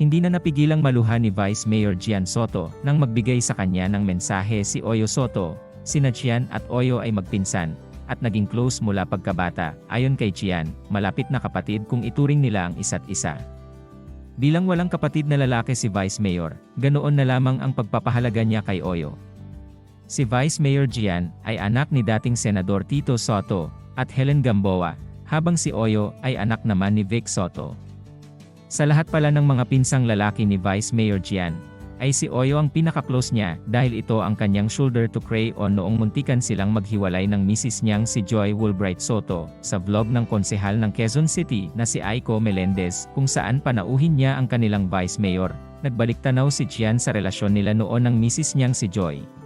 Hindi na napigilang maluha ni Vice Mayor Gian Soto nang magbigay sa kanya ng mensahe si Oyo Soto. Sina Gian at Oyo ay magpinsan at naging close mula pagkabata. Ayon kay Gian, malapit na kapatid kung ituring nila ang isa't isa. Bilang walang kapatid na lalaki si Vice Mayor, ganoon na lamang ang pagpapahalaga niya kay Oyo. Si Vice Mayor Gian ay anak ni dating Senador Tito Soto at Helen Gamboa, habang si Oyo ay anak naman ni Vic Soto. Sa lahat pala ng mga pinsang lalaki ni Vice Mayor Gian, ay si Oyo ang pinaka-close niya dahil ito ang kanyang shoulder to cry on noong muntikan silang maghiwalay ng misis niyang si Joy Woolbright Soto sa vlog ng konsehal ng Quezon City na si Aiko Melendez kung saan panauhin niya ang kanilang Vice Mayor. Nagbalik tanaw si Gian sa relasyon nila noon ng misis niyang si Joy.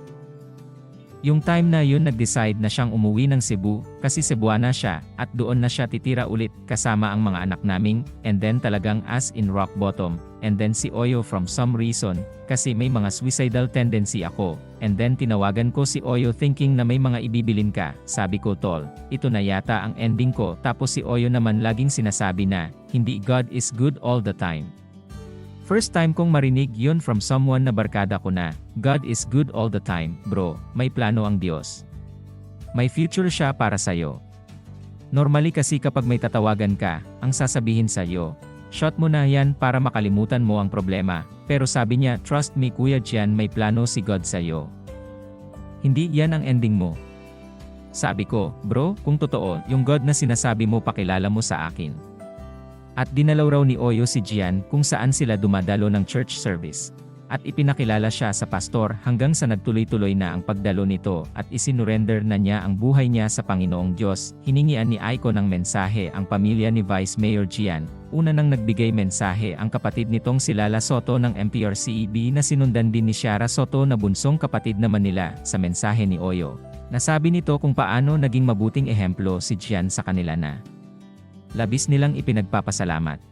Yung time na yun nag-decide na siyang umuwi ng Cebu, kasi Cebuana siya, at doon na siya titira ulit, kasama ang mga anak naming, and then talagang as in rock bottom, and then si Oyo from some reason, kasi may mga suicidal tendency ako, and then tinawagan ko si Oyo thinking na may mga ibibilin ka, sabi ko tol, ito na yata ang ending ko, tapos si Oyo naman laging sinasabi na, hindi God is good all the time. First time kong marinig yun from someone na barkada ko na, God is good all the time, bro, may plano ang Diyos. May future siya para sa'yo. Normally kasi kapag may tatawagan ka, ang sasabihin sa'yo, shot mo na yan para makalimutan mo ang problema, pero sabi niya, trust me Kuya Jian may plano si God sa'yo. Hindi yan ang ending mo. Sabi ko, bro, kung totoo, yung God na sinasabi mo pakilala mo sa akin. At dinalaw raw ni Oyo si Gian kung saan sila dumadalo ng church service. At ipinakilala siya sa pastor hanggang sa nagtuloy-tuloy na ang pagdalo nito at isinurrender na niya ang buhay niya sa Panginoong Diyos. Hiningian ni Aiko ng mensahe ang pamilya ni Vice Mayor Gian. Una nang nagbigay mensahe ang kapatid nitong si Lala Soto ng MPRCEB na sinundan din ni Shara Soto na bunsong kapatid naman nila sa mensahe ni Oyo. Nasabi nito kung paano naging mabuting ehemplo si Gian sa kanila na labis nilang ipinagpapasalamat.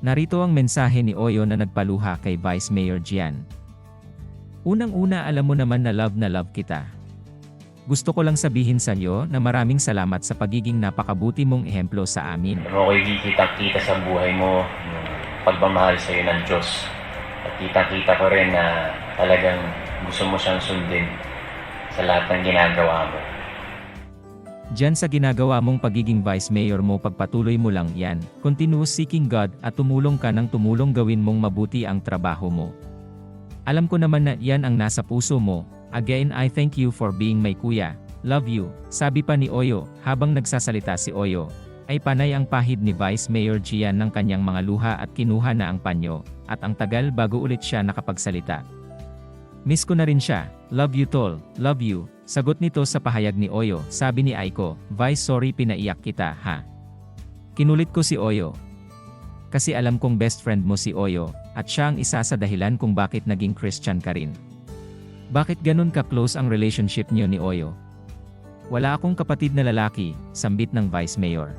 Narito ang mensahe ni Oyo na nagpaluha kay Vice Mayor Gian. Unang-una alam mo naman na love na love kita. Gusto ko lang sabihin sa iyo na maraming salamat sa pagiging napakabuti mong ehemplo sa amin. Ano ko kita-kita sa buhay mo, pagmamahal sa iyo ng Diyos. At kita-kita ko rin na talagang gusto mo siyang sundin sa lahat ng ginagawa mo. Diyan sa ginagawa mong pagiging vice mayor mo pagpatuloy mo lang yan, continuous seeking God at tumulong ka ng tumulong gawin mong mabuti ang trabaho mo. Alam ko naman na yan ang nasa puso mo, again I thank you for being my kuya, love you, sabi pa ni Oyo, habang nagsasalita si Oyo, ay panay ang pahid ni Vice Mayor Gian ng kanyang mga luha at kinuha na ang panyo, at ang tagal bago ulit siya nakapagsalita. Miss ko na rin siya, love you tol, love you, sagot nito sa pahayag ni Oyo, sabi ni Aiko, Vice sorry pinaiyak kita ha. Kinulit ko si Oyo. Kasi alam kong best friend mo si Oyo, at siya ang isa sa dahilan kung bakit naging Christian ka rin. Bakit ganun ka-close ang relationship niyo ni Oyo? Wala akong kapatid na lalaki, sambit ng Vice Mayor.